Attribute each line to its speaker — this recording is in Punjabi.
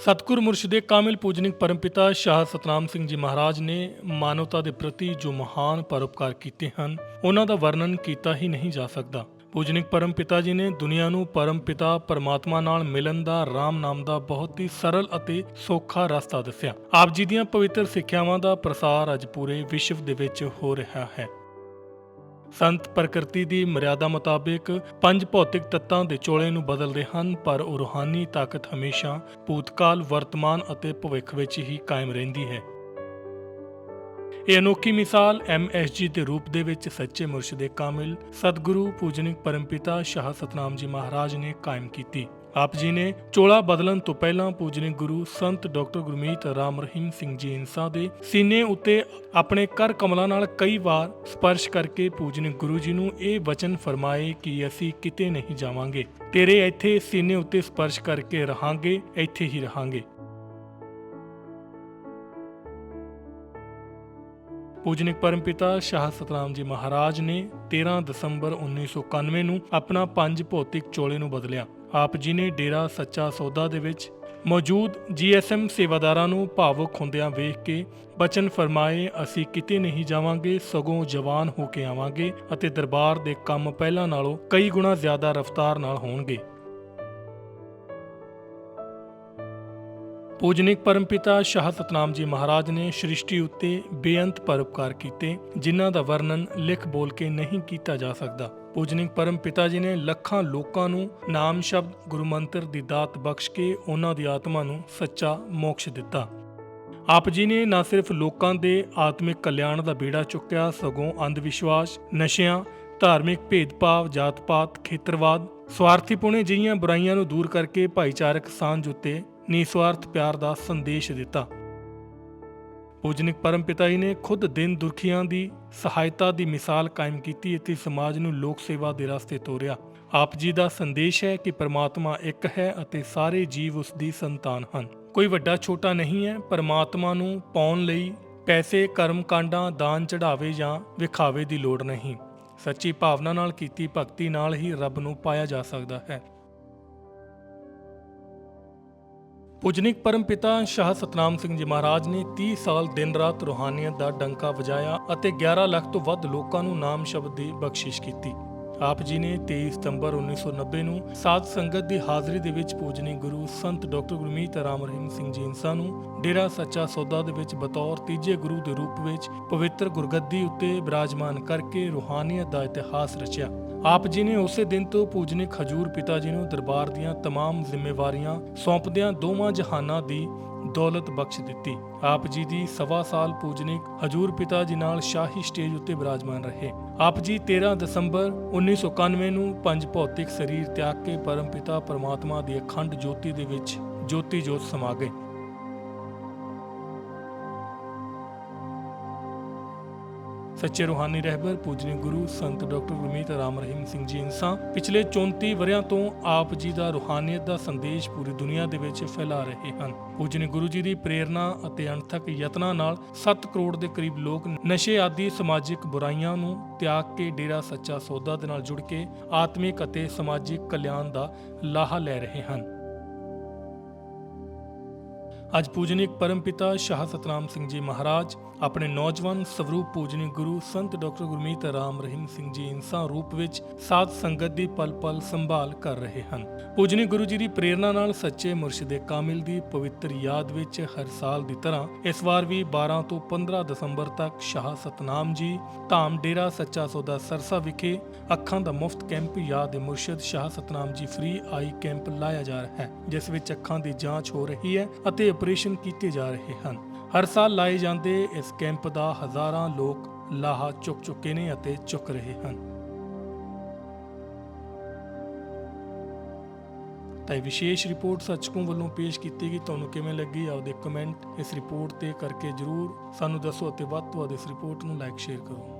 Speaker 1: ਸਤਿਗੁਰ ਮੁਰਸ਼ਿਦੇ ਕਾਮਿਲ ਪੂਜਨਿਕ ਪਰਮਪਿਤਾ ਸ਼ਾਹ ਸਤਨਾਮ ਸਿੰਘ ਜੀ ਮਹਾਰਾਜ ਨੇ ਮਾਨਵਤਾ ਦੇ ਪ੍ਰਤੀ ਜੋ ਮਹਾਨ ਪਰਉਪਕਾਰ ਕੀਤੇ ਹਨ, ਉਹਨਾਂ ਦਾ ਵਰਣਨ ਕੀਤਾ ਹੀ ਨਹੀਂ ਜਾ ਸਕਦਾ। ਪੂਜਨਿਕ ਪਰਮਪਿਤਾ ਜੀ ਨੇ ਦੁਨੀਆ ਨੂੰ ਪਰਮਪਿਤਾ, ਪਰਮਾਤਮਾ ਨਾਲ ਮਿਲਣ ਦਾ, ਰਾਮ ਨਾਮ ਦਾ ਬਹੁਤ ਹੀ ਸਰਲ ਅਤੇ ਸੌਖਾ ਰਸਤਾ ਦੱਸਿਆ। ਆਪ ਜੀ ਦੀਆਂ ਪਵਿੱਤਰ ਸਿੱਖਿਆਵਾਂ ਦਾ ਪ੍ਰਸਾਰ ਅੱਜ ਪੂਰੇ ਵਿਸ਼ਵ ਦੇ ਵਿੱਚ ਹੋ ਰਿਹਾ ਹੈ। ਸੰਤ ਪ੍ਰਕਿਰਤੀ ਦੀ ਮਰਿਆਦਾ ਮੁਤਾਬਿਕ ਪੰਜ ਭੌਤਿਕ ਤੱਤਾਂ ਦੇ ਚੋਲੇ ਨੂੰ ਬਦਲਦੇ ਹਨ, ਪਰ ਉਹ ਰੂਹਾਨੀ ਤਾਕਤ ਹਮੇਸ਼ਾ ਭੂਤਕਾਲ, ਵਰਤਮਾਨ ਅਤੇ ਭਵਿੱਖ ਵਿੱਚ ਹੀ ਕਾਇਮ ਰਹਿੰਦੀ ਹੈ। ਇਹ ਅਨੋਖੀ ਮਿਸਾਲ ਐਮਐਸਜੀ ਦੇ ਰੂਪ ਦੇ ਵਿੱਚ ਸੱਚੇ ਮੁਰਸ਼ਿਦੇ ਕਾਮਿਲ ਸਤਿਗੁਰੂ, ਪੂਜਨਿਕ ਪਰਮਪਿਤਾ ਸ਼ਾਹ ਸਤਨਾਮ ਜੀ ਮਹਾਰਾਜ ਨੇ ਕਾਇਮ ਕੀਤੀ। ਆਪ ਜੀ ਨੇ ਚੋਲਾ ਬਦਲਣ ਤੋਂ ਪਹਿਲਾਂ ਪੂਜਨਿਕ ਗੁਰੂ ਸੰਤ ਡਾਕਟਰ ਗੁਰਮੀਤ ਰਾਮ ਰਹੀਮ ਸਿੰਘ ਜੀ ਇਨਸਾ ਦੇ ਸੀਨੇ ਉੱਤੇ ਆਪਣੇ ਕਰ ਕਮਲਾਂ ਨਾਲ ਕਈ ਵਾਰ ਸਪਰਸ਼ ਕਰਕੇ ਪੂਜਨਿਕ ਗੁਰੂ ਜੀ ਨੂੰ ਇਹ ਵਚਨ ਫਰਮਾਏ ਕਿ ਅਸੀਂ ਕਿਤੇ ਨਹੀਂ ਜਾਵਾਂਗੇ। ਤੇਰੇ ਇੱਥੇ ਸੀਨੇ ਉੱਤੇ ਸਪਰਸ਼ ਕਰਕੇ ਰਹਾਂਗੇ, ਇੱਥੇ ਹੀ ਰਹਾਂਗੇ। ਪੂਜਨਿਕ ਪਰਮਪਿਤਾ ਸ਼ਾਹ ਸਤਨਾਮ ਜੀ ਮਹਾਰਾਜ ਨੇ 13 ਦਸੰਬਰ 1991 ਨੂੰ ਆਪਣਾ ਪੰਜ ਭੌਤਿਕ ਚੋਲੇ ਨੂੰ ਬਦਲਿਆ। ਆਪ ਜੀ ਨੇ ਡੇਰਾ ਸੱਚਾ ਸੌਦਾ ਦੇ ਵਿੱਚ ਮੌਜੂਦ ਜੀਐਸਐਮ ਸੇਵਾਦਾਰਾਂ ਨੂੰ ਭਾਵੁਕ ਹੁੰਦਿਆਂ ਵੇਖ ਕੇ ਬਚਨ ਫਰਮਾਏ, ਅਸੀਂ ਕਿਤੇ ਨਹੀਂ ਜਾਵਾਂਗੇ, ਸਗੋਂ ਜਵਾਨ ਹੋ ਕੇ ਆਵਾਂਗੇ ਅਤੇ ਦਰਬਾਰ ਦੇ ਕੰਮ ਪਹਿਲਾਂ ਨਾਲੋਂ ਕਈ ਗੁਣਾ ਜ਼ਿਆਦਾ ਰਫ਼ਤਾਰ ਨਾਲ ਹੋਣਗੇ। ਪੂਜਨਿਕ ਪਰਮਪਿਤਾ ਸ਼ਾਹ ਸਤਨਾਮ ਜੀ ਮਹਾਰਾਜ ਨੇ ਸ੍ਰਿਸ਼ਟੀ ਉੱਤੇ ਬੇਅੰਤ ਪਰਉਪਕਾਰ ਕੀਤੇ, ਜਿਨ੍ਹਾਂ ਦਾ ਵਰਣਨ ਲਿਖ ਬੋਲ ਕੇ ਨਹੀਂ ਕੀਤਾ ਜਾ ਸਕਦਾ। ਪੂਜਨਿਕ ਪਰਮਪਿਤਾ ਜੀ ਨੇ ਲੱਖਾਂ ਲੋਕਾਂ ਨੂੰ ਨਾਮ ਸ਼ਬਦ ਗੁਰੂ ਮੰਤਰ ਦੀ ਦਾਤ ਬਖਸ਼ ਕੇ ਉਹਨਾਂ ਦੀ ਆਤਮਾ ਨੂੰ ਸੱਚਾ ਮੋਕਸ਼ ਦਿੱਤਾ। ਆਪ ਜੀ ਨੇ ਨਾ ਸਿਰਫ ਲੋਕਾਂ ਦੇ ਆਤਮਿਕ ਕਲਿਆਣ ਦਾ ਬੇੜਾ ਚੁੱਕਿਆ, ਸਗੋਂ ਅੰਧ ਵਿਸ਼ਵਾਸ ਨਸ਼ਿਆਂ, ਧਾਰਮਿਕ ਭੇਦਭਾਵ, ਜਾਤ-ਪਾਤ, ਖੇਤਰਵਾਦ ਸਵਾਰਥੀਪੁਣੇ ਜਿਹੀਆਂ ਬੁਰਾਈਆਂ ਨੂੰ ਦੂਰ ਕਰਕੇ ਭਾਈਚਾਰਕ ਸਾਂਝ ਉੱਤੇ ਨਿਸਵਾਰਥ ਪਿਆਰ ਦਾ ਸੰਦੇਸ਼ ਦਿੱਤਾ। ਪੂਜਨਿਕ ਪਰਮਪਿਤਾ ਜੀ ਨੇ ਖੁਦ ਦਿਨ ਦੁਖੀਆਂ ਦੀ ਸਹਾਇਤਾ ਦੀ ਮਿਸਾਲ ਕਾਇਮ ਕੀਤੀ ਅਤੇ ਸਮਾਜ ਨੂੰ ਲੋਕ ਸੇਵਾ ਦੇ ਰਸਤੇ ਤੋਰਿਆ। ਆਪ ਜੀ ਦਾ ਸੰਦੇਸ਼ ਹੈ ਕਿ ਪਰਮਾਤਮਾ ਇੱਕ ਹੈ ਅਤੇ ਸਾਰੇ ਜੀਵ ਉਸ ਦੀ ਸੰਤਾਨ ਹਨ। ਕੋਈ ਵੱਡਾ ਛੋਟਾ ਨਹੀਂ ਹੈ, ਪਰਮਾਤਮਾ ਨੂੰ ਪਾਉਣ ਲਈ ਪੈਸੇ, ਕਰਮ ਕਾਂਡਾਂ, ਦਾਨ ਚੜਾਵੇ ਜਾਂ ਵਿਖਾਵੇ ਦੀ ਲੋੜ ਨਹੀਂ। ਸੱਚੀ ਭਾਵਨਾ ਨਾਲ ਕੀਤੀ ਭਗਤੀ ਨਾਲ ਹੀ ਰੱਬ ਨੂੰ ਪਾਇਆ ਜਾ ਸਕਦਾ ਹੈ। ਪੂਜਨਿਕ ਪਰਮਪਿਤਾ ਸ਼ਾਹ ਸਤਨਾਮ ਸਿੰਘ ਜੀ ਮਹਾਰਾਜ ਨੇ 30 ਸਾਲ ਦਿਨ ਰਾਤ ਰੂਹਾਨੀਅਤ ਦਾ ਡੰਕਾ ਵਜਾਇਆ ਅਤੇ 11 ਲੱਖ ਤੋਂ ਵੱਧ ਲੋਕਾਂ ਨੂੰ ਨਾਮ ਸ਼ਬਦ ਦੀ ਬਖਸ਼ਿਸ਼ ਕੀਤੀ। ਆਪ ਜੀ ਨੇ 23 ਸਤੰਬਰ 1990 ਨੂੰ ਸਾਧ ਸੰਗਤ ਦੀ ਹਾਜ਼ਰੀ ਦੇ ਵਿੱਚ ਪੂਜਨੀ ਗੁਰੂ ਸੰਤ ਡਾਕਟਰ ਗੁਰਮੀਤ ਰਾਮ ਰਹੀਮ ਸਿੰਘ ਜੀ ਇਨਸਾ ਨੂੰ ਡੇਰਾ ਸੱਚਾ ਸੌਦਾ ਦੇ ਵਿੱਚ ਬਤੌਰ ਤੀਜੇ ਗੁਰੂ ਦੇ ਰੂਪ ਵਿੱਚ ਪਵਿੱਤਰ ਗੁਰਗੱਦੀ ਉੱਤੇ ਬਿਰਾਜਮਾਨ ਕਰਕੇ ਰੂਹਾਨੀਅਤ ਦਾ ਇਤਿਹਾਸ ਰਚਿਆ ਆਪ ਜੀ ਨੇ ਉਸੇ ਦਿਨ ਤੋਂ ਪੂਜਨਿਕ ਹਜੂਰ ਪਿਤਾ ਜੀ ਨੂੰ ਦਰਬਾਰ ਦੀਆਂ तमाम ਜ਼ਿੰਮੇਵਾਰੀਆਂ ਸੌਂਪਦਿਆਂ ਦੋਵਾਂ ਜਹਾਨਾਂ ਦੀ ਦੌਲਤ ਬਖਸ਼ ਦਿੱਤੀ। ਆਪ ਜੀ ਦੀ ਸਵਾ ਸਾਲ ਪੂਜਨਿਕ ਹਜੂਰ ਪਿਤਾ ਜੀ ਨਾਲ ਸ਼ਾਹੀ ਸਟੇਜ ਉੱਤੇ ਬਿਰਾਜਮਾਨ ਰਹੇ। ਆਪ ਜੀ 13 ਦਸੰਬਰ 1991 ਨੂੰ ਪੰਜ ਭੌਤਿਕ ਸਰੀਰ ਤਿਆਗ ਕੇ ਪਰਮ ਪਿਤਾ ਪਰਮਾਤਮਾ ਦੀ ਅਖੰਡ ਜੋਤੀ ਦੇ ਵਿੱਚ ਜੋਤੀ ਜੋਤ ਸਮਾ ਗਏ। ਸੱਚੇ ਰੂਹਾਨੀ ਰਹਿਬਰ ਪੂਜਨੀ ਗੁਰੂ ਸੰਤ ਡਾਕਟਰ ਗੁਰਮੀਤ ਰਾਮ ਰਹੀਮ ਸਿੰਘ ਜੀ ਇਨਸਾ ਪਿਛਲੇ 34 ਵਰਿਆਂ ਤੋਂ ਆਪ ਜੀ ਦਾ ਰੂਹਾਨੀਅਤ ਦਾ ਸੰਦੇਸ਼ ਪੂਰੀ ਦੁਨੀਆ ਦੇ ਵਿੱਚ ਫੈਲਾ ਰਹੇ ਹਨ। ਪੂਜਨੀ ਗੁਰੂ ਜੀ ਦੀ ਪ੍ਰੇਰਣਾ ਅਤੇ ਅਣਥਕ ਯਤਨਾਂ ਨਾਲ 7 ਕਰੋੜ ਦੇ ਕਰੀਬ ਲੋਕ ਨਸ਼ੇ ਆਦਿ ਸਮਾਜਿਕ ਬੁਰਾਈਆਂ ਨੂੰ ਤਿਆਗ ਕੇ ਡੇਰਾ ਸੱਚਾ ਸੌਦਾ ਦੇ ਨਾਲ ਜੁੜ ਕੇ ਆਤਮਿਕ ਅਤੇ ਸਮਾਜਿਕ ਕਲਿਆਣ ਦਾ ਲਾਹਾ ਲੈ ਰਹੇ ਹਨ। ਅੱਜ ਪੂਜਨੀਕ ਪਰਮਪਿਤਾ ਸ਼ਾਹ ਸਤਨਾਮ ਸਿੰਘ ਜੀ ਮਹਾਰਾਜ, ਆਪਣੇ ਨੌਜਵਾਨ ਸਵਰੂਪ ਪੂਜਨੀਕ ਗੁਰੂ ਸੰਤ ਡਾਕਟਰ ਗੁਰਮੀਤ ਰਾਮ ਰਹੀਮ ਸਿੰਘ ਜੀ ਇਨਸਾਨ ਰੂਪ ਵਿੱਚ ਸਾਧ ਸੰਗਤ ਦੀ ਪਲ-ਪਲ ਸੰਭਾਲ ਕਰ ਰਹੇ ਹਨ। ਪੂਜਨੀਕ ਗੁਰੂ ਜੀ ਦੀ ਪ੍ਰੇਰਣਾ ਨਾਲ ਸੱਚੇ ਮੁਰਸ਼ਿਦੇ ਕਾਮਿਲ ਦੀ ਪਵਿੱਤਰ ਯਾਦ ਵਿੱਚ ਹਰ ਸਾਲ ਦੀ ਤਰ੍ਹਾਂ ਇਸ ਵਾਰ ਵੀ 12 ਤੋਂ 15 ਦਸੰਬਰ ਤੱਕ ਸ਼ਾਹ ਸਤਨਾਮ ਜੀ ਧਾਮ ਡੇਰਾ ਸੱਚਾ ਸੌਦਾ ਸਰਸਾ ਵਿਖੇ ਅੱਖਾਂ ਦਾ ਮੁਫਤ ਕੈਂਪ ਯਾਦ ਮੁਰਸ਼ਿਦ ਸ਼ਾਹ ਸਤਨਾਮ ਜੀ ਫ੍ਰੀ ਆਈ ਕੈਂਪ ਲਾਇਆ ਜਾ ਰਿਹਾ ਹੈ, ਜਿਸ ਵਿੱਚ ਅੱਖਾਂ ਦੀ ਜਾਂਚ ਹੋ ਰਹੀ ਹੈ ਅਤੇ ਆਪਰੇਸ਼ਨ ਕੀਤੇ ਜਾ ਰਹੇ ਹਨ। ਹਰ ਸਾਲ ਲਾਏ ਜਾਂਦੇ ਇਸ ਕੈਂਪ ਦਾ ਹਜ਼ਾਰਾਂ ਲੋਕ ਲਾਹਾ ਚੁੱਕ ਚੁੱਕੇ ਨੇ ਅਤੇ ਚੁੱਕ ਰਹੇ ਹਨ। ਤਾਂ ਇਹ ਵਿਸ਼ੇਸ਼ ਰਿਪੋਰਟ ਸੱਚਕੋਂ ਵੱਲੋਂ ਪੇਸ਼ ਕੀਤੀ ਗਈ। ਤੁਹਾਨੂੰ ਕਿਵੇਂ ਲੱਗੀ? ਆਪਦੇ ਕਮੈਂਟ ਇਸ ਰਿਪੋਰਟ ਤੇ ਕਰਕੇ ਜਰੂਰ ਸਾਨੂੰ ਦੱਸੋ ਅਤੇ ਵੱਧ ਤੋਂ ਵੱਧ ਇਸ ਰਿਪੋਰਟ ਨੂੰ ਲਾਈਕ ਸ਼ੇਅਰ ਕਰੋ।